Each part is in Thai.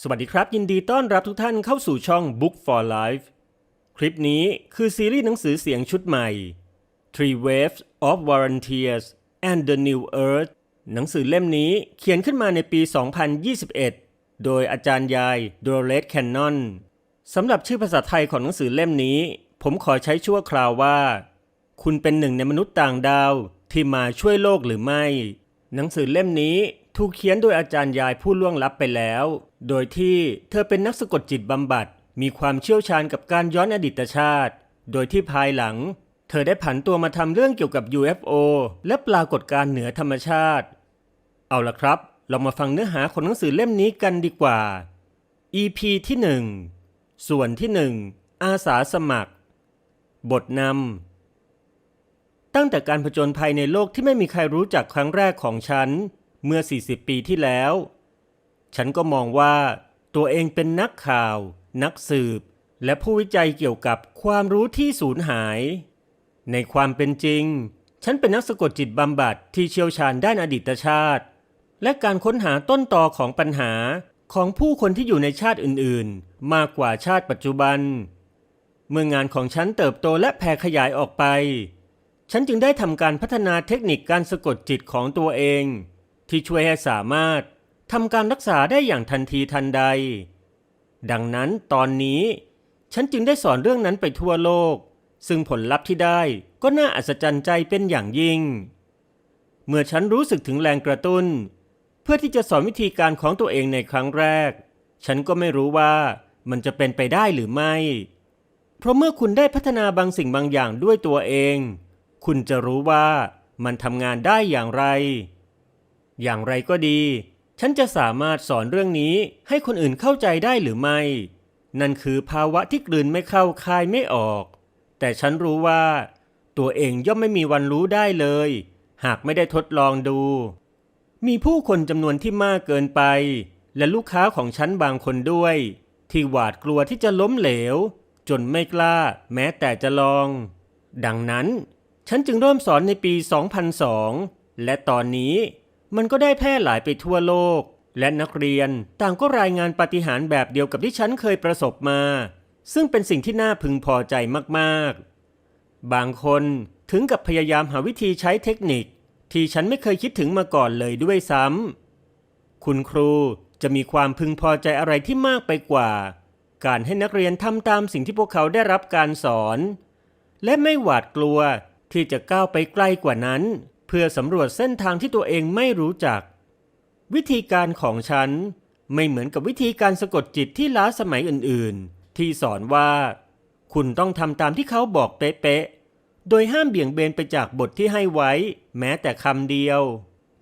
สวัสดีครับ ยินดีต้อนรับทุกท่านเข้าสู่ช่อง Book for Life คลิปนี้คือซีรีส์หนังสือเสียงชุดใหม่ Three Waves of Volunteers and the New Earth หนังสือเล่มนี้เขียนขึ้นมาในปี 2021 โดยอาจารย์ยายโดเรสแคนนอนสำหรับชื่อภาษาไทยของหนังสือเล่มนี้ ผมขอใช้ชั่วคราวว่า คุณเป็นหนึ่งในมนุษย์ต่างดาวที่มาช่วยโลกหรือไม่ หนังสือเล่มนี้ ถูกเขียนโดยอาจารย์ยายผู้ล่วงลับไปแล้ว โดยที่เธอเป็นนักสะกดจิตบำบัด มีความเชี่ยวชาญกับการย้อนอดีตชาติ โดยที่ภายหลัง เธอได้ผันตัวมาทำเรื่องเกี่ยวกับ UFO และปรากฏการเหนือธรรมชาติ เอาละครับ เรามาฟังเนื้อหาของหนังสือเล่มนี้กันดีกว่า EP ที่ 1 ส่วนที่ 1 อาสาสมัคร บทนำตั้งแต่การผจญภัยในโลกที่ไม่มีใครรู้จักครั้งแรกของฉัน เมื่อ 40 ปีที่แล้ว ฉันก็มองว่าตัวเองเป็นนักข่าว นักสืบ และผู้วิจัยเกี่ยวกับความรู้ที่สูญหาย ในความเป็นจริง ฉันเป็นนักสะกดจิตบำบัดที่เชี่ยวชาญด้านอดีตชาติ และการค้นหาต้นตอของปัญหาของผู้คนที่อยู่ในชาติอื่นๆ มากกว่าชาติปัจจุบัน เมื่องานของฉันเติบโตและแผ่ขยายออกไป ฉันจึงได้ทำการพัฒนาเทคนิคการสะกดจิตของตัวเอง ที่ช่วยให้สามารถทำการรักษาได้อย่างทันทีทันใด ดังนั้นตอนนี้ ฉันจึงได้สอนเรื่องนั้นไปทั่วโลก ซึ่งผลลัพธ์ที่ได้ก็น่าอัศจรรย์ใจเป็นอย่างยิ่ง เมื่อฉันรู้สึกถึงแรงกระตุ้น เพื่อที่จะสอนวิธีการของตัวเองในครั้งแรก ฉันก็ไม่รู้ว่ามันจะเป็นไปได้หรือไม่ เพราะเมื่อคุณได้พัฒนาบางสิ่งบางอย่างด้วยตัวเอง คุณจะรู้ว่ามันทำงานได้อย่างไร อย่างไรก็ดี ฉันจะสามารถสอนเรื่องนี้ให้คนอื่นเข้าใจได้หรือไม่ นั่นคือภาวะที่กลืนไม่เข้าคายไม่ออก แต่ฉันรู้ว่า ตัวเองย่อมไม่มีวันรู้ได้เลย หากไม่ได้ทดลองดู มีผู้คนจำนวนที่มากเกินไป และลูกค้าของฉันบางคนด้วย ที่หวาดกลัวที่จะล้มเหลว จนไม่กล้า แม้แต่จะลอง ดังนั้น ฉันจึงเริ่มสอนในปี 2002 และตอนนี้ มันก็ได้แพร่หลายไปทั่วโลก และนักเรียนต่างก็รายงานปาฏิหาริย์แบบเดียวกับที่ฉันเคยประสบมา ซึ่งเป็นสิ่งที่น่าพึงพอใจมากๆ บางคนถึงกับพยายามหาวิธีใช้เทคนิค ที่ฉันไม่เคยคิดถึงมาก่อนเลยด้วยซ้ำคุณครูจะมีความพึงพอใจอะไรที่มากไปกว่า การให้นักเรียนทำตามสิ่งที่พวกเขาได้รับการสอน และไม่หวาดกลัวที่จะก้าวไปไกลกว่านั้น เพื่อสำรวจเส้นทางที่ตัวเองไม่รู้จัก วิธีการของฉันไม่เหมือนกับวิธีการสะกดจิตที่ล้าสมัยอื่นๆ ที่สอนว่า คุณต้องทำตามที่เขาบอกเป๊ะๆ โดยห้ามเบี่ยงเบนไปจากบทที่ให้ไว้ แม้แต่คำเดียว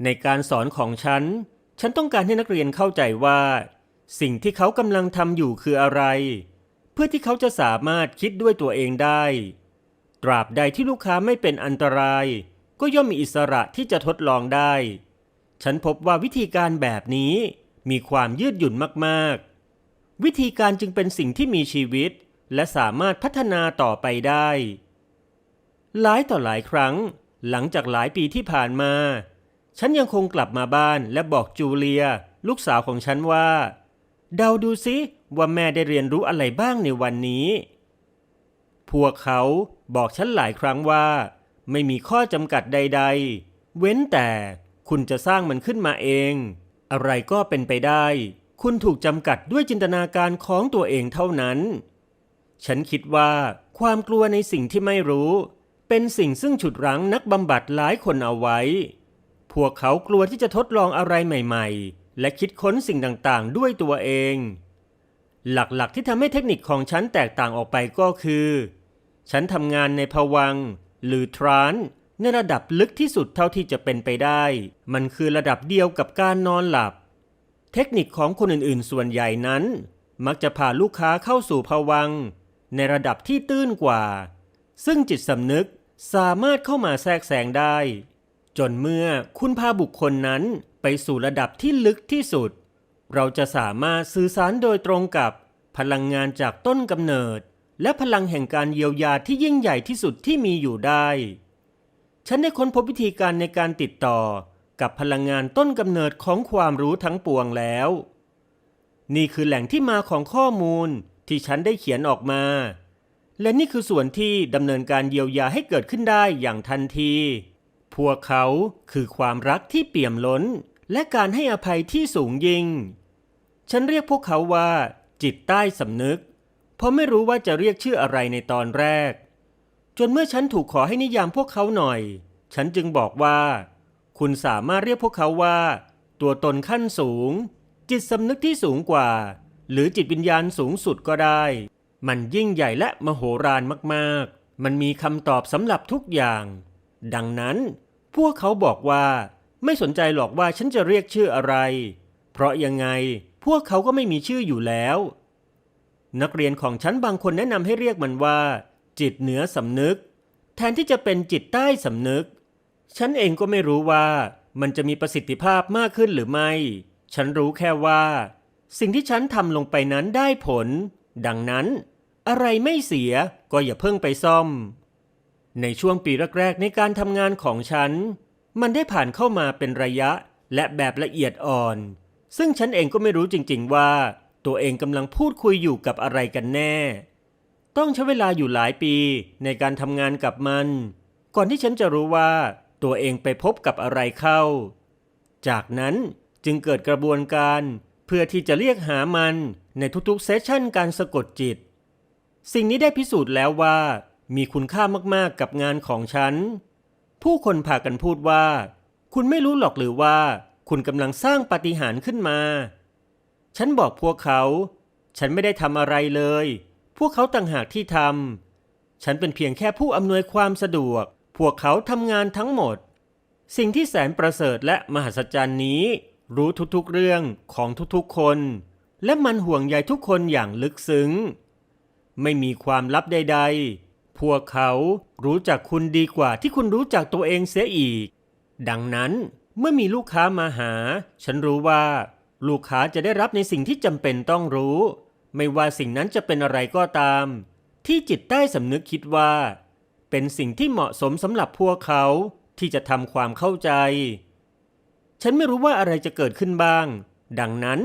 ในการสอนของฉัน ฉันต้องการให้นักเรียนเข้าใจว่า สิ่งที่เขากำลังทำอยู่คืออะไร เพื่อที่เขาจะสามารถคิดด้วยตัวเองได้ ตราบใดที่ลูกค้าไม่เป็นอันตราย ก็ย่อมมีอิสระที่จะทดลองได้ ฉันพบว่าวิธีการแบบนี้มีความยืดหยุ่นมากๆ วิธีการจึงเป็นสิ่งที่มีชีวิต และสามารถพัฒนาต่อไปได้ หลายต่อหลายครั้ง หลังจากหลายปีที่ผ่านมา ฉันยังคงกลับมาบ้านและบอกจูเลีย ลูกสาวของฉันว่า เดาดูซิว่าแม่ได้เรียนรู้อะไรบ้างในวันนี้ พวกเขาบอกฉันหลายครั้งว่า ไม่มีข้อจำกัดใด ๆ เว้นแต่คุณจะสร้างมันขึ้นมาเอง อะไรก็เป็นไปได้ คุณถูกจำกัดด้วยจินตนาการของตัวเองเท่านั้น ฉันคิดว่าความกลัวในสิ่งที่ไม่รู้ เป็นสิ่งซึ่งฉุดรั้งนักบำบัดหลายคนเอาไว้ พวกเขากลัวที่จะทดลองอะไรใหม่ ๆ และคิดค้นสิ่งต่างๆ ด้วยตัวเอง หลักๆที่ทำให้เทคนิคของฉันแตกต่างออกไปก็คือ ฉันทำงานในภวัง หรือทรานส์ในระดับลึกที่สุดเท่าที่จะเป็นไปได้ มันคือระดับเดียวกับการนอนหลับ เทคนิคของคนอื่นๆ ส่วนใหญ่นั้น มักจะพาลูกค้าเข้าสู่ภวังในระดับที่ตื้นกว่า ซึ่งจิตสำนึกสามารถเข้ามาแทรกแซงได้ จนเมื่อคุณพาบุคคลนั้นไปสู่ระดับที่ลึกที่สุด เราจะสามารถสื่อสารโดยตรงกับพลังงานจากต้นกำเนิด และพลังแห่งการเยียวยาที่ยิ่งใหญ่ที่สุดที่มีอยู่ได้ ฉันได้ค้นพบวิธีการในการติดต่อกับพลังงานต้นกำเนิดของความรู้ทั้งปวงแล้ว นี่คือแหล่งที่มาของข้อมูลที่ฉันได้เขียนออกมา และนี่คือส่วนที่ดำเนินการเยียวยาให้เกิดขึ้นได้อย่างทันที พวกเขาคือความรักที่เปี่ยมล้น และการให้อภัยที่สูงยิ่ง ฉันเรียกพวกเขาว่า จิตใต้สำนึก เพราะไม่รู้ว่าจะเรียกชื่ออะไรในตอนแรก จนเมื่อฉันถูกขอให้นิยามพวกเขาหน่อย ฉันจึงบอกว่า คุณสามารถเรียกพวกเขาว่า ตัวตนขั้นสูง จิตสำนึกที่สูงกว่า หรือจิตวิญญาณสูงสุดก็ได้ มันยิ่งใหญ่และมโหฬารมากๆ มันมีคำตอบสำหรับทุกอย่าง ดังนั้น พวกเขาบอกว่าไม่สนใจหรอกว่าฉันจะเรียกชื่ออะไร เพราะยังไงพวกเขาก็ไม่มีชื่ออยู่แล้ว นักเรียนของฉันบางคนแนะนำให้เรียกมันว่า จิตเหนือสำนึก แทนที่จะเป็นจิตใต้สำนึก ฉันเองก็ไม่รู้ว่ามันจะมีประสิทธิภาพมากขึ้นหรือไม่ ฉันรู้แค่ว่า สิ่งที่ฉันทำลงไปนั้นได้ผล ดังนั้น อะไรไม่เสียก็อย่าเพิ่งไปซ่อม ในช่วงปีแรกๆในการทำงานของฉัน มันได้ผ่านเข้ามาเป็นระยะและแบบละเอียดอ่อน ซึ่งฉันเองก็ไม่รู้จริง ๆว่า ตัวเองกำลังพูดคุยอยู่กับอะไรกันแน่ ต้องใช้เวลาอยู่หลายปีในการทำงานกับมัน ก่อนที่ฉันจะรู้ว่า ตัวเองไปพบกับอะไรเข้า จากนั้นจึงเกิดกระบวนการเพื่อที่จะเรียกหามันในทุกๆเซสชั่นการสะกดจิต สิ่งนี้ได้พิสูจน์แล้วว่า มีคุณค่ามากๆกับงานของฉัน ผู้คนพากันพูดว่า คุณไม่รู้หรอกหรือว่า คุณกำลังสร้างปาฏิหาริย์ขึ้นมา ฉันบอกพวกเขา ฉันไม่ได้ทำอะไรเลย พวกเขาต่างหากที่ทำ ฉันเป็นเพียงแค่ผู้อำนวยความสะดวก พวกเขาทำงานทั้งหมด สิ่งที่แสนประเสริฐและมหัศจรรย์นี้ รู้ทุกๆเรื่องของทุกๆคน และมันห่วงใยทุกคนอย่างลึกซึ้ง ไม่มีความลับใด ๆ พวกเขารู้จักคุณดีกว่าที่คุณรู้จักตัวเองเสียอีก ดังนั้นเมื่อมีลูกค้ามาหา ฉันรู้ว่า ลูกค้าจะได้รับในสิ่งที่จำเป็นต้องรู้ ไม่ว่าสิ่งนั้นจะเป็นอะไรก็ตาม ที่จิตใต้สำนึกคิดว่า เป็นสิ่งที่เหมาะสมสำหรับพวกเขาที่จะทำความเข้าใจ ฉันไม่รู้ว่าอะไรจะเกิดขึ้นบ้าง ดังนั้น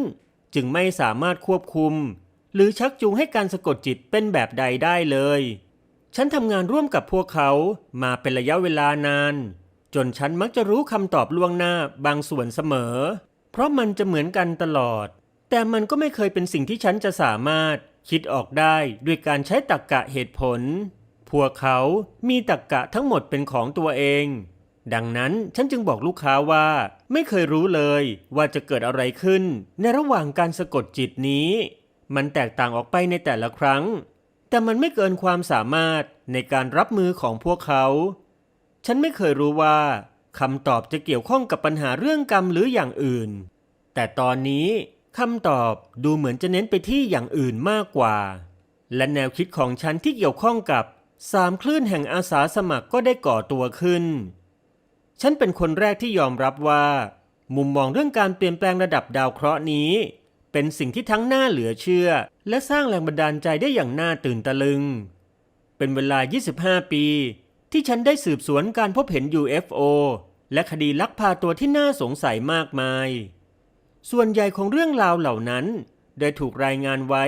จึงไม่สามารถควบคุม หรือชักจูงให้การสะกดจิตเป็นแบบใดได้เลย ฉันทำงานร่วมกับพวกเขามาเป็นระยะเวลานาน จนฉันมักจะรู้คำตอบล่วงหน้าบางส่วนเสมอ เพราะมันจะเหมือนกันตลอด แต่มันก็ไม่เคยเป็นสิ่งที่ฉันจะสามารถคิดออกได้ด้วยการใช้ตรรกกะเหตุผล พวกเขามีตรรกกะทั้งหมดเป็นของตัวเอง ดังนั้นฉันจึงบอกลูกค้าว่าไม่เคยรู้เลยว่าจะเกิดอะไรขึ้น ในระหว่างการสะกดจิตนี้ มันแตกต่างออกไปในแต่ละครั้ง แต่มันไม่เกินความสามารถในการรับมือของพวกเขา ฉันไม่เคยรู้ว่า คำตอบจะเกี่ยวข้องกับปัญหาเรื่องกรรมหรืออย่างอื่น แต่ตอนนี้คำตอบดูเหมือนจะเน้นไปที่อย่างอื่นมากกว่า และแนวคิดของฉันที่เกี่ยวข้องกับสามคลื่นแห่งอาสาสมัครก็ได้ก่อตัวขึ้น ฉันเป็นคนแรกที่ยอมรับว่า มุมมองเรื่องการเปลี่ยนแปลงระดับดาวเคราะห์นี้ เป็นสิ่งที่ทั้งน่าเหลือเชื่อ และสร้างแรงบันดาลใจได้อย่างน่าตื่นตะลึง เป็นเวลา 25 ปี ที่ฉันได้สืบสวนการพบเห็น UFO และคดีลักพาตัวที่น่าสงสัยมากมาย ส่วนใหญ่ของเรื่องราวเหล่านั้น ได้ถูกรายงานไว้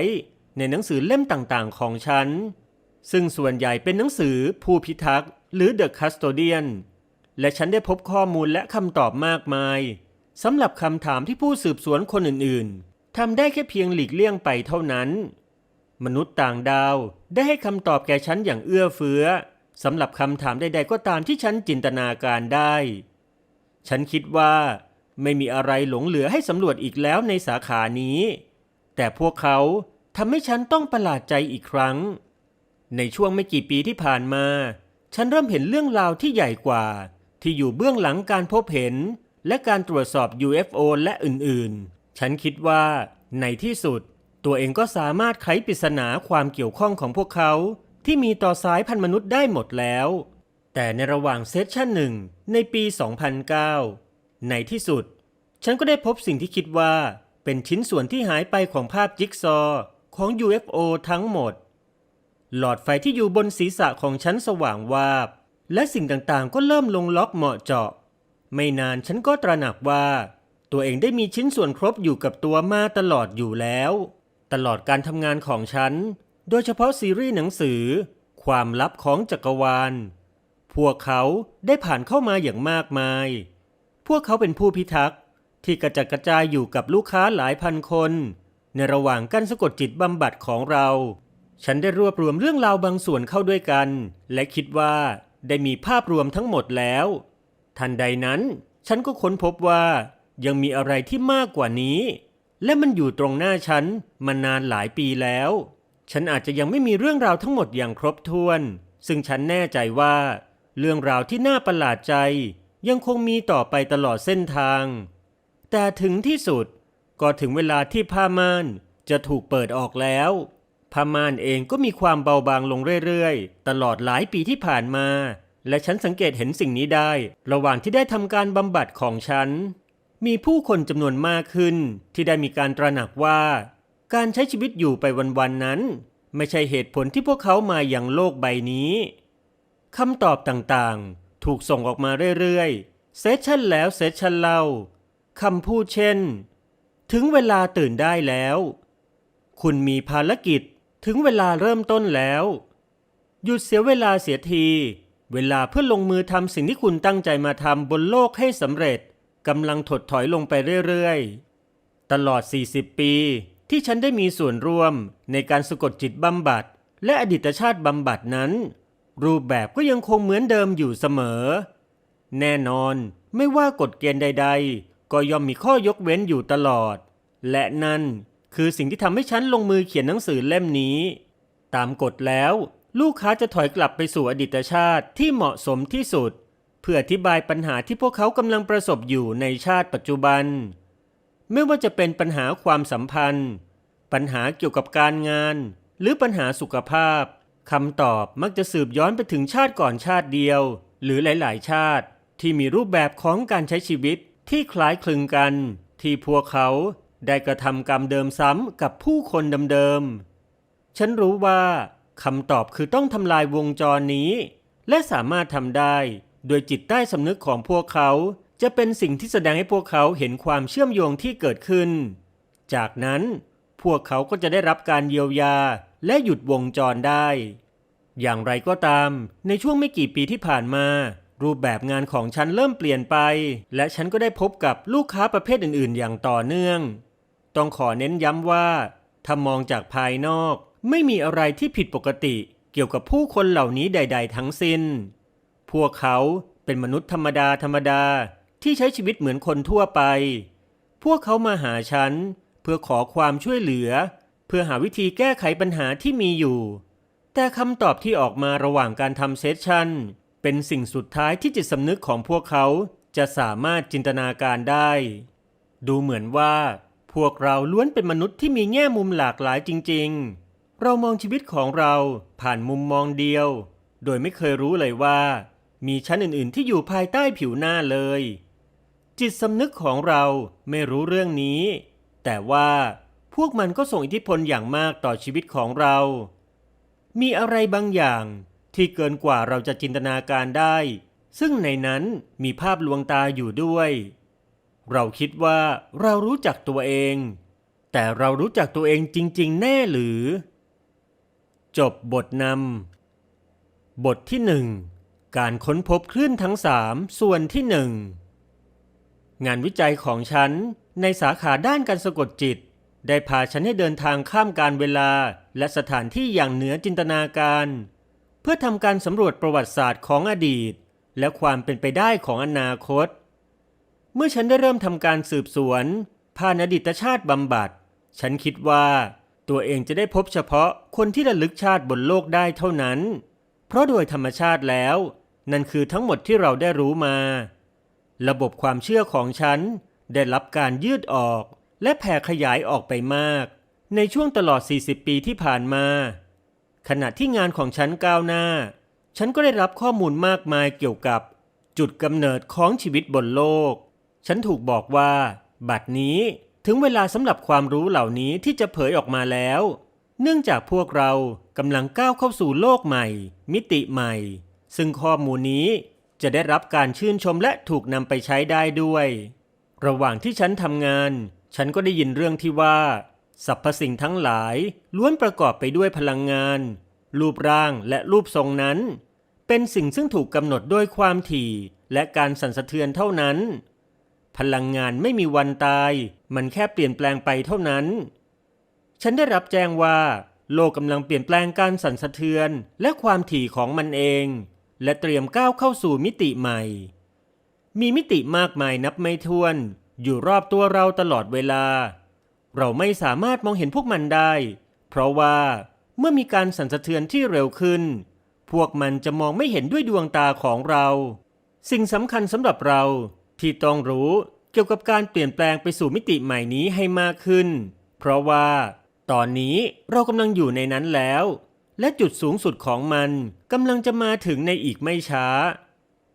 ในหนังสือเล่มต่างๆ ของฉัน ซึ่งส่วนใหญ่เป็นหนังสือผู้พิทักษ์หรือ The Custodian และฉันได้พบข้อมูลและคำตอบมากมายสำหรับคำถามที่ผู้สืบสวนคนอื่นๆทำได้แค่เพียงหลีกเลี่ยงไปเท่านั้น มนุษย์ต่างดาวได้ให้คำตอบแก่ฉันอย่างเอื้อเฟื้อสำหรับคำถามใดๆก็ตามที่ฉันจินตนาการได้ ฉันคิดว่าไม่มีอะไรหลงเหลือให้สำรวจอีกแล้วในสาขานี้ แต่พวกเขาทำให้ฉันต้องประหลาดใจอีกครั้ง ในช่วงไม่กี่ปีที่ผ่านมา ฉันเริ่มเห็นเรื่องราวที่ใหญ่กว่า ที่อยู่เบื้องหลังการพบเห็น และการตรวจสอบ UFO และอื่นๆ ฉันคิดว่าในที่สุด ตัวเองก็สามารถไขปริศนาความเกี่ยวข้องของพวกเขา ที่มีต่อสายพันธุ์มนุษย์ได้หมดแล้ว แต่ในระหว่างเซสชั่นหนึ่งในปี 2009 ในที่สุด ฉันก็ได้พบสิ่งที่คิดว่า เป็นชิ้นส่วนที่หายไปของภาพจิ๊กซอว์ของ UFO ทั้งหมด หลอดไฟที่อยู่บนศีรษะของฉันสว่างวาบ และสิ่งต่างๆ ก็เริ่มลงล็อกเหมาะเจาะ ไม่นานฉันก็ตระหนักว่า ตัวเองได้มีชิ้นส่วนครบอยู่กับตัวมาตลอดอยู่แล้ว ตลอดการทำงานของฉัน โดยเฉพาะซีรีส์หนังสือ ความลับของจักรวาล พวกเขาได้ผ่านเข้ามาอย่างมากมาย พวกเขาเป็นผู้พิทักษ์ที่กระจัดกระจายอยู่กับลูกค้าหลายพันคน ในระหว่างการสะกดจิตบำบัดของเรา ฉันได้รวบรวมเรื่องราวบางส่วนเข้าด้วยกัน และคิดว่าได้มีภาพรวมทั้งหมดแล้ว ทันใดนั้น ฉันก็ค้นพบว่ายังมีอะไรที่มากกว่านี้ และมันอยู่ตรงหน้าฉันมานานหลายปีแล้ว ฉันอาจจะยังไม่มีเรื่องราวทั้งหมดอย่างครบถ้วน ซึ่งฉันแน่ใจว่า เรื่องราวที่น่าประหลาดใจยังคงมีต่อไปตลอดเส้นทาง แต่ถึงที่สุดก็ถึงเวลาที่ผ้าม่านจะถูกเปิดออกแล้วผ้าม่านเองก็มีความเบาบางลงเรื่อยๆ ตลอดหลายปีที่ผ่านมา และฉันสังเกตเห็นสิ่งนี้ได้ ระหว่างที่ได้ทำการบำบัดของฉัน มีผู้คนจำนวนมากขึ้น ที่ได้มีการตระหนักว่า การใช้ชีวิตอยู่ไปวันๆนั้น ไม่ใช่เหตุผลที่พวกเขามาอย่างโลกใบนี้ คำตอบต่างๆ ถูกส่งออกมาเรื่อยๆ เซสชันแล้วเซสชันเล่าคำพูดเช่น ถึงเวลาตื่นได้แล้ว คุณมีภารกิจถึงเวลาเริ่มต้นแล้ว หยุดเสียเวลาเสียที เวลาเพื่อลงมือทำสิ่งที่คุณตั้งใจมาทำบนโลกให้สำเร็จกำลังถดถอยลงไปเรื่อยๆ ตลอด 40 ปี ที่ฉันได้มีส่วนร่วมในการสะกดจิตบำบัด และอดีตชาติบำบัดนั้น รูปแบบก็ยังคงเหมือนเดิมอยู่เสมอ แน่นอนไม่ว่ากฎเกณฑ์ใด ๆ ก็ย่อมมีข้อยกเว้นอยู่ตลอด และนั่นคือสิ่งที่ทำให้ฉันลงมือเขียนหนังสือเล่มนี้ ตามกฎแล้ว ลูกค้าจะถอยกลับไปสู่อดีตชาติที่เหมาะสมที่สุด เพื่ออธิบายปัญหาที่พวกเขากำลังประสบอยู่ในชาติปัจจุบัน ไม่ว่าจะเป็นปัญหาความสัมพันธ์ ปัญหาเกี่ยวกับการงาน หรือปัญหาสุขภาพ คำตอบมักจะสืบย้อนไปถึงชาติก่อนชาติเดียว หรือหลาย ๆ ชาติ ที่มีรูปแบบของการใช้ชีวิตที่คล้ายคลึงกัน ที่พวกเขาได้กระทำกรรมเดิมซ้ำกับผู้คนเดิมๆ ฉันรู้ว่าคำตอบคือต้องทำลายวงจรนี้ และสามารถทำได้ โดยจิตใต้สำนึกของพวกเขา จะเป็นสิ่งที่แสดงให้พวกเขาเห็นความเชื่อมโยงที่เกิดขึ้น จากนั้นพวกเขาก็จะได้รับการเยียวยา และหยุดวงจรได้ อย่างไรก็ตาม ในช่วงไม่กี่ปีที่ผ่านมา รูปแบบงานของฉันเริ่มเปลี่ยนไป และฉันก็ได้พบกับลูกค้าประเภทอื่น ๆ อย่างต่อเนื่อง ต้องขอเน้นย้ำว่าถ้ามองจากภายนอก ไม่มีอะไรที่ผิดปกติเกี่ยวกับผู้คนเหล่านี้ใด ๆ ทั้งสิ้น พวกเขาเป็นมนุษย์ธรรมดาธรรมดาที่ใช้ชีวิตเหมือนคนทั่วไป พวกเขามาหาฉัน เพื่อขอความช่วยเหลือ เพื่อหาวิธีแก้ไขปัญหาที่มีอยู่ แต่คำตอบที่ออกมาระหว่างการทำเซสชันเป็นสิ่งสุดท้ายที่จิตสำนึกของพวกเขาจะสามารถจินตนาการได้ ดูเหมือนว่า พวกเราล้วนเป็นมนุษย์ที่มีแง่มุมหลากหลายจริง ๆ เรามองชีวิตของเราผ่านมุมมองเดียว โดยไม่เคยรู้เลยว่า มีชั้นอื่น ๆ ที่อยู่ภายใต้ผิวหน้าเลย จิตสำนึกของเราไม่รู้เรื่องนี้ แต่ว่า พวกมันก็ส่งอิทธิพลอย่างมากต่อชีวิตของเรา มีอะไรบางอย่างที่เกินกว่าเราจะจินตนาการได้ ซึ่งในนั้นมีภาพลวงตาอยู่ด้วย เราคิดว่าเรารู้จักตัวเอง แต่เรารู้จักตัวเองจริง ๆ แน่หรือ จบบทนำบทที่หนึ่งการค้นพบคลื่นทั้งสามส่วนที่หนึ่งงานวิจัยของฉันในสาขาด้านการสะกดจิต ได้พาฉันให้เดินทางข้ามการเวลาและสถานที่อย่างเหนือจินตนาการ เพื่อทำการสำรวจประวัติศาสตร์ของอดีต และความเป็นไปได้ของอนาคต เมื่อฉันได้เริ่มทำการสืบสวนผ่านอดีตชาติบำบัด ฉันคิดว่าตัวเองจะได้พบเฉพาะคนที่ระลึกชาติบนโลกได้เท่านั้น เพราะโดยธรรมชาติแล้ว นั่นคือทั้งหมดที่เราได้รู้มา ระบบความเชื่อของฉันได้รับการยืดออก และแผ่ขยายออกไปมาก ในช่วงตลอด 40 ปีที่ผ่านมา ขณะที่งานของฉันก้าวหน้า ฉันก็ได้รับข้อมูลมากมายเกี่ยวกับ จุดกำเนิดของชีวิตบนโลก ฉันถูกบอกว่า บัดนี้ถึงเวลาสำหรับความรู้เหล่านี้ที่จะเผยออกมาแล้ว เนื่องจากพวกเรากำลังก้าวเข้าสู่โลกใหม่ มิติใหม่ ซึ่งข้อมูลนี้จะได้รับการชื่นชมและถูกนำไปใช้ได้ด้วย ระหว่างที่ฉันทำงาน ฉันก็ได้ยินเรื่องที่ว่าสรรพสิ่งทั้งหลายล้วนประกอบไปด้วยพลังงาน รูปร่างและรูปทรงนั้น เป็นสิ่งซึ่งถูกกำหนดด้วยความถี่และการสั่นสะเทือนเท่านั้น พลังงานไม่มีวันตาย มันแค่เปลี่ยนแปลงไปเท่านั้น ฉันได้รับแจ้งว่า โลกกำลังเปลี่ยนแปลงการสั่นสะเทือนและความถี่ของมันเอง และเตรียมก้าวเข้าสู่มิติใหม่ มีมิติมากมายนับไม่ถ้วน อยู่รอบตัวเราตลอดเวลา เราไม่สามารถมองเห็นพวกมันได้ เพราะว่าเมื่อมีการสั่นสะเทือนที่เร็วขึ้น พวกมันจะมองไม่เห็นด้วยดวงตาของเรา สิ่งสำคัญสำหรับเราที่ต้องรู้เกี่ยวกับการเปลี่ยนแปลงไปสู่มิติใหม่นี้ให้มากขึ้น เพราะว่า ตอนนี้เรากำลังอยู่ในนั้นแล้ว และจุดสูงสุดของมันกำลังจะมาถึงในอีกไม่ช้า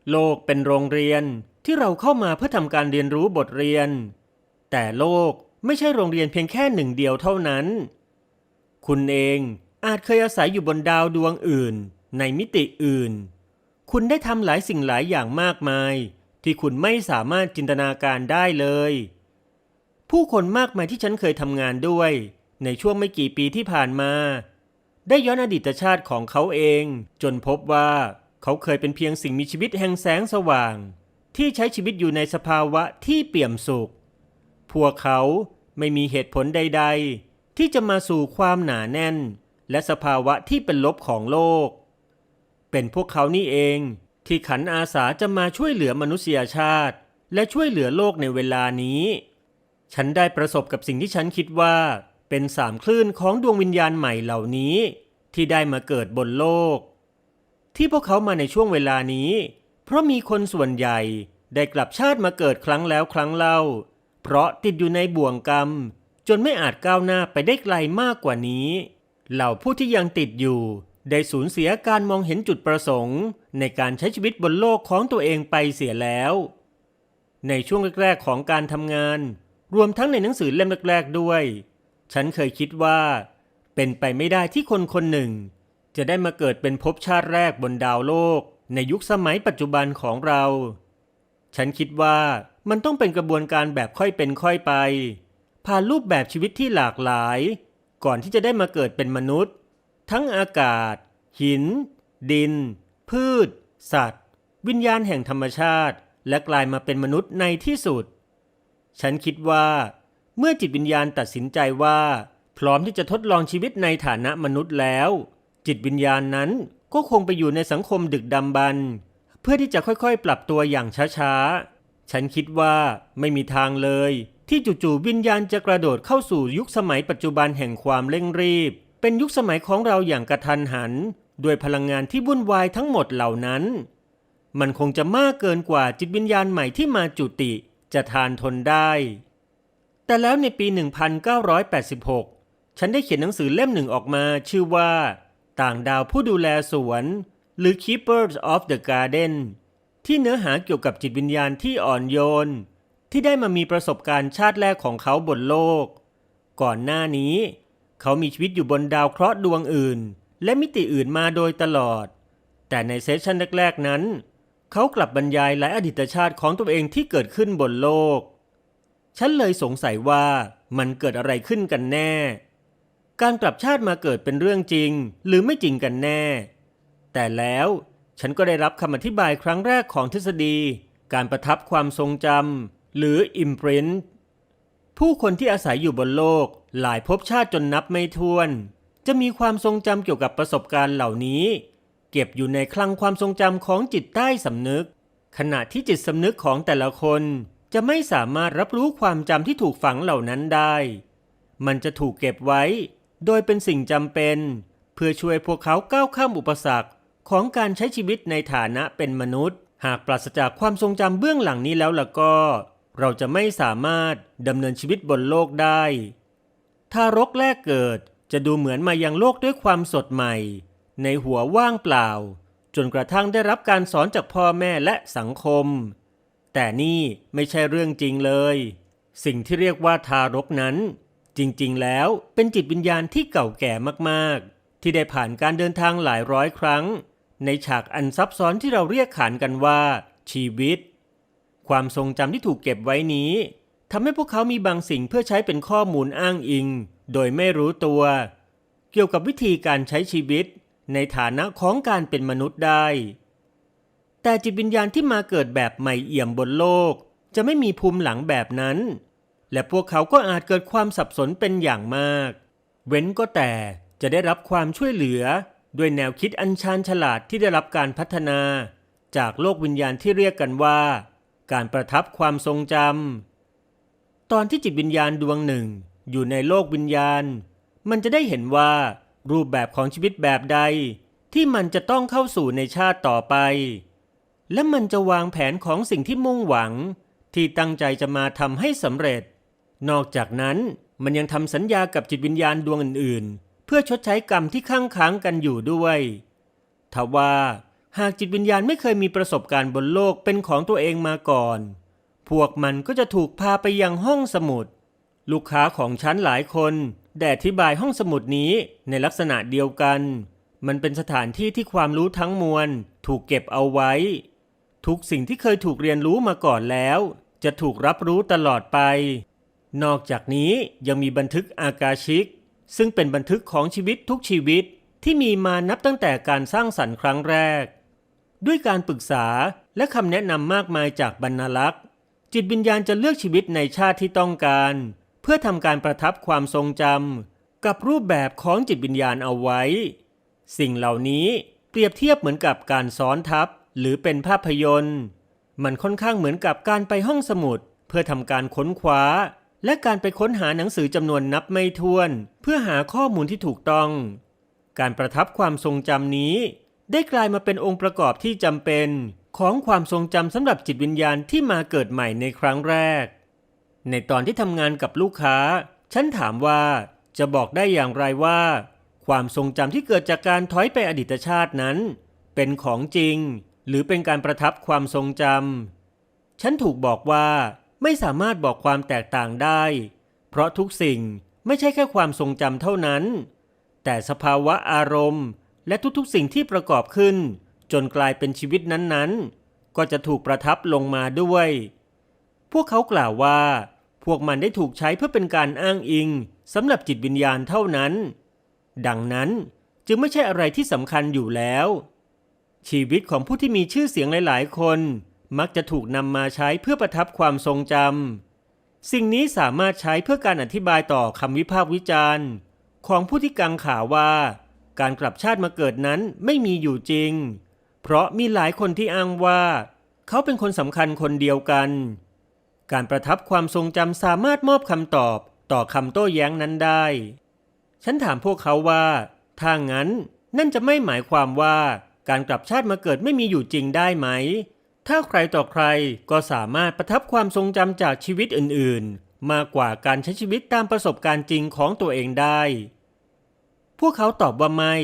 โลกเป็นโรงเรียน ที่เราเข้ามาเพื่อทำการเรียนรู้บทเรียน แต่โลกไม่ใช่โรงเรียนเพียงแค่หนึ่งเดียวเท่านั้น คุณเองอาจเคยอาศัยอยู่บนดาวดวงอื่น ในมิติอื่น คุณได้ทำหลายสิ่งหลายอย่างมากมาย ที่คุณไม่สามารถจินตนาการได้เลย ผู้คนมากมายที่ฉันเคยทำงานด้วย ในช่วงไม่กี่ปีที่ผ่านมา ได้ย้อนอดีตชาติของเขาเอง จนพบว่าเขาเคยเป็นเพียงสิ่งมีชีวิตแห่งแสงสว่าง ที่ใช้ชีวิตอยู่ในสภาวะที่เปี่ยมสุข พวกเขาไม่มีเหตุผลใด ๆ ที่จะมาสู่ความหนาแน่น และสภาวะที่เป็นลบของโลก เป็นพวกเขานี่เองที่ขันอาสาจะมาช่วยเหลือมนุษยชาติ และช่วยเหลือโลกในเวลานี้ ฉันได้ประสบกับสิ่งที่ฉันคิดว่า เป็นสามคลื่นของดวงวิญญาณใหม่เหล่านี้ ที่ได้มาเกิดบนโลก ที่พวกเขามาในช่วงเวลานี้ เพราะมีคนส่วนใหญ่ได้กลับชาติมาเกิดครั้งแล้วครั้งเล่า เพราะติดอยู่ในบ่วงกรรม จนไม่อาจก้าวหน้าไปได้ไกลมากกว่านี้ เหล่าผู้ที่ยังติดอยู่ ได้สูญเสียการมองเห็นจุดประสงค์ ในการใช้ชีวิตบนโลกของตัวเองไปเสียแล้ว ในช่วงแรก ๆ ของการทำงาน รวมทั้งในหนังสือเล่มแรก ๆ ด้วย ฉันเคยคิดว่า เป็นไปไม่ได้ที่คนคนหนึ่ง จะได้มาเกิดเป็นภพชาติแรกบนดาวโลก ในยุคสมัยปัจจุบันของเรา ฉันคิดว่ามันต้องเป็นกระบวนการแบบค่อยเป็นค่อยไป ผ่านรูปแบบชีวิตที่หลากหลาย ก่อนที่จะได้มาเกิดเป็นมนุษย์ ทั้งอากาศ หิน ดิน พืช สัตว์ วิญญาณแห่งธรรมชาติ และกลายมาเป็นมนุษย์ในที่สุด ฉันคิดว่า เมื่อจิตวิญญาณตัดสินใจว่า พร้อมที่จะทดลองชีวิตในฐานะมนุษย์แล้ว จิตวิญญาณนั้น ก็คงไปอยู่ในสังคมดึกดำบรรพ์เพื่อที่จะค่อยๆ ปรับตัวอย่างช้าๆ ฉันคิดว่าไม่มีทางเลย ที่จู่ๆวิญญาณจะกระโดดเข้าสู่ยุคสมัยปัจจุบันแห่งความเร่งรีบ เป็นยุคสมัยของเราอย่างกระทันหัน ด้วยพลังงานที่วุ่นวายทั้งหมดเหล่านั้น มันคงจะมากเกินกว่าจิตวิญญาณใหม่ที่มาจุติจะทานทนได้ แต่แล้วในปี 1986 ฉันได้เขียนหนังสือเล่มหนึ่งออกมาชื่อว่า ต่างดาวผู้ดูแลสวน หรือ Keepers of the Garden ที่เนื้อหาเกี่ยวกับจิตวิญญาณที่อ่อนโยน ที่ได้มามีประสบการณ์ชาติแรกของเขาบนโลก ก่อนหน้านี้ เขามีชีวิตอยู่บนดาวเคราะห์ดวงอื่น และมิติอื่นมาโดยตลอด แต่ในเซสชันแรกๆนั้น เขากลับบรรยายหลายอดีตชาติของตัวเองที่เกิดขึ้นบนโลก ฉันเลยสงสัยว่ามันเกิดอะไรขึ้นกันแน่ การกลับชาติมาเกิดเป็นเรื่องจริง หรือไม่จริงกันแน่ แต่แล้วฉันก็ได้รับคำอธิบายครั้งแรกของทฤษฎี การประทับความทรงจำหรือ imprint ผู้คนที่อาศัยอยู่บนโลกหลายภพชาติจนนับไม่ถ้วน จะมีความทรงจำเกี่ยวกับประสบการณ์เหล่านี้ เก็บอยู่ในคลังความทรงจำของจิตใต้สำนึก ขณะที่จิตสำนึกของแต่ละคนจะไม่สามารถรับรู้ความจำที่ถูกฝังเหล่านั้นได้ มันจะถูกเก็บไว้ โดยเป็นสิ่งจำเป็น เพื่อช่วยพวกเขาก้าวข้ามอุปสรรคของการใช้ชีวิตในฐานะเป็นมนุษย์ หากปราศจากความทรงจำเบื้องหลังนี้แล้วล่ะก็ เราจะไม่สามารถดำเนินชีวิตบนโลกได้ ทารกแรกเกิดจะดูเหมือนมายังโลกด้วยความสดใหม่ ในหัวว่างเปล่า จนกระทั่งได้รับการสอนจากพ่อแม่และสังคม แต่นี่ไม่ใช่เรื่องจริงเลย สิ่งที่เรียกว่าทารกนั้น จริงๆ แล้วเป็นจิตวิญญาณที่เก่าแก่มากๆ ที่ได้ผ่านการเดินทางหลายร้อยครั้ง ในฉากอันซับซ้อนที่เราเรียกขานกันว่า ชีวิต ความทรงจำที่ถูกเก็บไว้นี้ทำให้พวกเขามีบางสิ่งเพื่อใช้เป็นข้อมูลอ้างอิง โดยไม่รู้ตัว เกี่ยวกับวิธีการใช้ชีวิต ในฐานะของการเป็นมนุษย์ได้ แต่จิตวิญญาณที่มาเกิดแบบใหม่เอี่ยมบนโลก จะไม่มีภูมิหลังแบบนั้น และพวกเขาก็อาจเกิดความสับสนเป็นอย่างมาก เว้นก็แต่จะได้รับความช่วยเหลือ ด้วยแนวคิดอันชาญฉลาดที่ได้รับการพัฒนา จากโลกวิญญาณที่เรียกกันว่า การประทับความทรงจำตอนที่จิตวิญญาณดวงหนึ่ง อยู่ในโลกวิญญาณ มันจะได้เห็นว่ารูปแบบของชีวิตแบบใด ที่มันจะต้องเข้าสู่ในชาติต่อไป และมันจะวางแผนของสิ่งที่มุ่งหวัง ที่ตั้งใจจะมาทำให้สำเร็จ นอกจากนั้นมันยังทำสัญญากับจิตวิญญาณดวงอื่น ๆ เพื่อชดใช้กรรมที่ค้างค้างกันอยู่ด้วยทว่าหากจิตวิญญาณไม่เคยมีประสบการณ์บนโลกเป็นของตัวเองมาก่อน พวกมันก็จะถูกพาไปยังห้องสมุด ลูกค้าของฉันหลายคนได้อธิบายห้องสมุดนี้ในลักษณะเดียวกัน มันเป็นสถานที่ที่ความรู้ทั้งมวล ถูกเก็บเอาไว้ ทุกสิ่งที่เคยถูกเรียนรู้มาก่อนแล้ว จะถูกรับรู้ตลอดไป นอกจากนี้ยังมีบันทึกอากาชิก ซึ่งเป็นบันทึกของชีวิตทุกชีวิตที่มีมานับตั้งแต่การสร้างสรรค์ครั้งแรก ด้วยการปรึกษาและคำแนะนำมากมายจากบรรณลักษ์ จิตวิญญาณจะเลือกชีวิตในชาติที่ต้องการ เพื่อทำการประทับความทรงจำกับรูปแบบของจิตวิญญาณเอาไว้ สิ่งเหล่านี้เปรียบเทียบเหมือนกับการซ้อนทับหรือเป็นภาพยนตร์ มันค่อนข้างเหมือนกับการไปห้องสมุด เพื่อทำการค้นคว้า และการไปค้นหาหนังสือจำนวนนับไม่ถ้วน เพื่อหาข้อมูลที่ถูกต้อง การประทับความทรงจำนี้ ได้กลายมาเป็นองค์ประกอบที่จำเป็นของความทรงจำสำหรับจิตวิญญาณที่มาเกิดใหม่ในครั้งแรก ในตอนที่ทำงานกับลูกค้า ฉันถามว่าจะบอกได้อย่างไรว่า ความทรงจำที่เกิดจากการถอยไปอดีตชาตินั้น เป็นของจริง หรือเป็นการประทับความทรงจำฉันถูกบอกว่า ไม่สามารถบอกความแตกต่างได้ เพราะทุกสิ่งไม่ใช่แค่ความทรงจำเท่านั้น แต่สภาวะอารมณ์และทุกๆสิ่งที่ประกอบขึ้น จนกลายเป็นชีวิตนั้นๆ ก็จะถูกประทับลงมาด้วย พวกเขากล่าวว่า พวกมันได้ถูกใช้เพื่อเป็นการอ้างอิงสำหรับจิตวิญญาณเท่านั้น ดังนั้นจึงไม่ใช่อะไรที่สำคัญอยู่แล้ว ชีวิตของผู้ที่มีชื่อเสียงหลาย ๆ คน มักจะถูกนำมาใช้เพื่อประทับความทรงจำสิ่งนี้สามารถใช้เพื่อการอธิบายต่อคำวิพากษ์วิจารณ์ ของผู้ที่กังขาว่า การกลับชาติมาเกิดนั้นไม่มีอยู่จริง เพราะมีหลายคนที่อ้างว่า เขาเป็นคนสำคัญคนเดียวกัน การประทับความทรงจำสามารถมอบคำตอบต่อคำโต้แย้งนั้นได้ ฉันถามพวกเขาว่า ถ้างั้นนั่นจะไม่หมายความว่าการกลับชาติมาเกิดไม่มีอยู่จริงได้ไหม ถ้าใครต่อใครก็สามารถประทับความทรงจำจากชีวิตอื่นๆ มากกว่าการใช้ชีวิตตามประสบการณ์จริงของตัวเองได้ พวกเขาตอบว่าไม่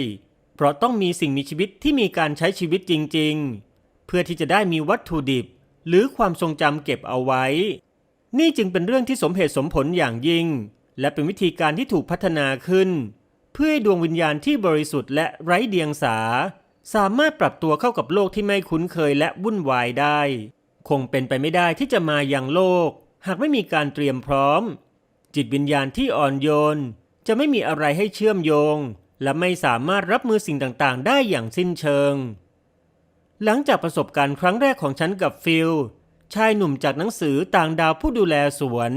เพราะต้องมีสิ่งมีชีวิตที่มีการใช้ชีวิตจริง ๆ เพื่อที่จะได้มีวัตถุดิบ หรือความทรงจำเก็บเอาไว้ นี่จึงเป็นเรื่องที่สมเหตุสมผลอย่างยิ่ง และเป็นวิธีการที่ถูกพัฒนาขึ้น เพื่อให้ดวงวิญญาณที่บริสุทธิ์และไร้เดียงสา สามารถปรับตัวเข้ากับโลกที่ไม่คุ้นเคยและวุ่นวายได้ คงเป็นไปไม่ได้ที่จะมาอยังโลก หากไม่มีการเตรียมพร้อม จิตวิญญาณที่อ่อนโยน จะไม่มีอะไรให้เชื่อมโยง และไม่สามารถรับมือสิ่งต่างๆ ได้อย่างสิ้นเชิง หลังจากประสบการณ์ครั้งแรกของฉันกับฟิลชายหนุ่มจากหนังสือต่างดาวผู้ดูแลสวน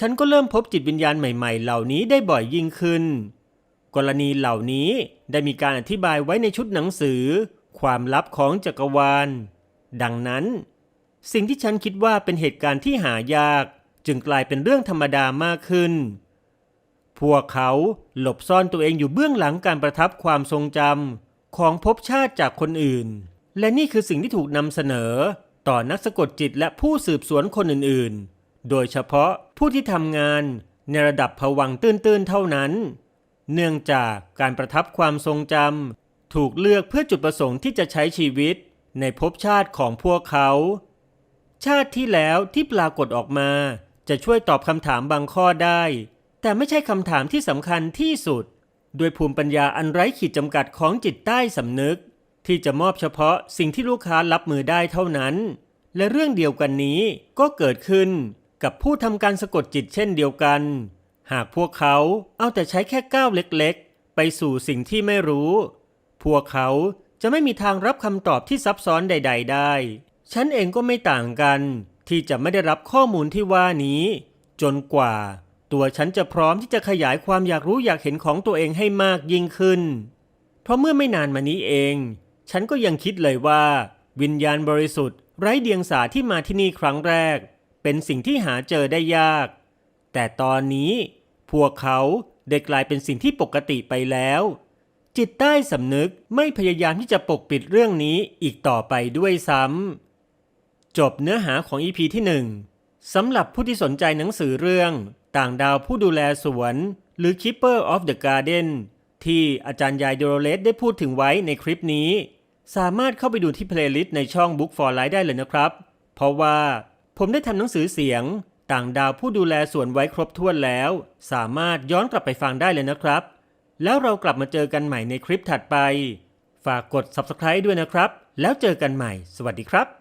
ฉันก็เริ่มพบจิตวิญญาณใหม่ ๆ เหล่านี้ได้บ่อยยิ่งขึ้น กรณีเหล่านี้ ได้มีการอธิบายไว้ในชุดหนังสือ ความลับของจักรวาล ดังนั้น สิ่งที่ฉันคิดว่าเป็นเหตุการณ์ที่หายาก จึงกลายเป็นเรื่องธรรมดามากขึ้น พวกเขาหลบซ่อนตัวเองอยู่เบื้องหลังการประทับความทรงจำของภพชาติจากคนอื่น และนี่คือสิ่งที่ถูกนำเสนอ ต่อนักสะกดจิตและผู้สืบสวนคนอื่นๆ โดยเฉพาะผู้ที่ทำงานในระดับผวังตื้นๆเท่านั้น เนื่องจากการประทับความทรงจำถูกเลือกเพื่อจุดประสงค์ที่จะใช้ชีวิตในภพชาติของพวกเขา ชาติที่แล้วที่ปรากฏออกมา จะช่วยตอบคำถามบางข้อได้ แต่ไม่ใช่คำถามที่สำคัญที่สุดด้วยภูมิปัญญาอันไร้ขีดจำกัดของจิตใต้สำนึก ที่จะมอบเฉพาะสิ่งที่ลูกค้ารับมือได้เท่านั้น และเรื่องเดียวกันนี้ก็เกิดขึ้นกับผู้ทำการสะกดจิตเช่นเดียวกัน หากพวกเขาเอาแต่ใช้แค่ก้าวเล็กๆ ไปสู่สิ่งที่ไม่รู้ พวกเขาจะไม่มีทางรับคำตอบที่ซับซ้อนใด ๆ ได้ ฉันเองก็ไม่ต่างกัน ที่จะไม่ได้รับข้อมูลที่ว่านี้ จนกว่า ตัวฉันจะพร้อมที่จะขยายความอยากรู้อยากเห็นของตัวเองให้มากยิ่งขึ้น เพราะเมื่อไม่นานมานี้เอง ฉันก็ยังคิดเลยว่า วิญญาณบริสุทธิ์ ไร้เดียงสาที่มาที่นี่ครั้งแรก เป็นสิ่งที่หาเจอได้ยาก แต่ตอนนี้ พวกเขาได้กลายเป็นสิ่งที่ปกติไปแล้ว จิตใต้สำนึกไม่พยายามที่จะปกปิดเรื่องนี้อีกต่อไปด้วยซ้ำจบเนื้อหาของ EP ที่1สำหรับผู้ที่สนใจหนังสือเรื่อง ต่างดาวผู้ดูแลสวน หรือ Keeper of the Garden ที่อาจารย์ยายโดโรเลสได้พูดถึงไว้ในคลิปนี้ สามารถเข้าไปดูที่เพลย์ลิสต์ในช่อง Book for Life ได้เลยนะครับ เพราะว่าผมได้ทำหนังสือเสียง ต่างดาวผู้ดูแลสวนไว้ครบถ้วนแล้ว สามารถย้อนกลับไปฟังได้เลยนะครับ แล้วเรากลับมาเจอกันใหม่ในคลิปถัดไป ฝากกด subscribe ด้วยนะครับ แล้วเจอกันใหม่ สวัสดีครับ